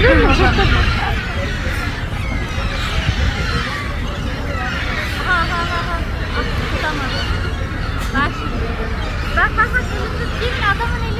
gördün mü? Bak bak bak elimde bir adamın eli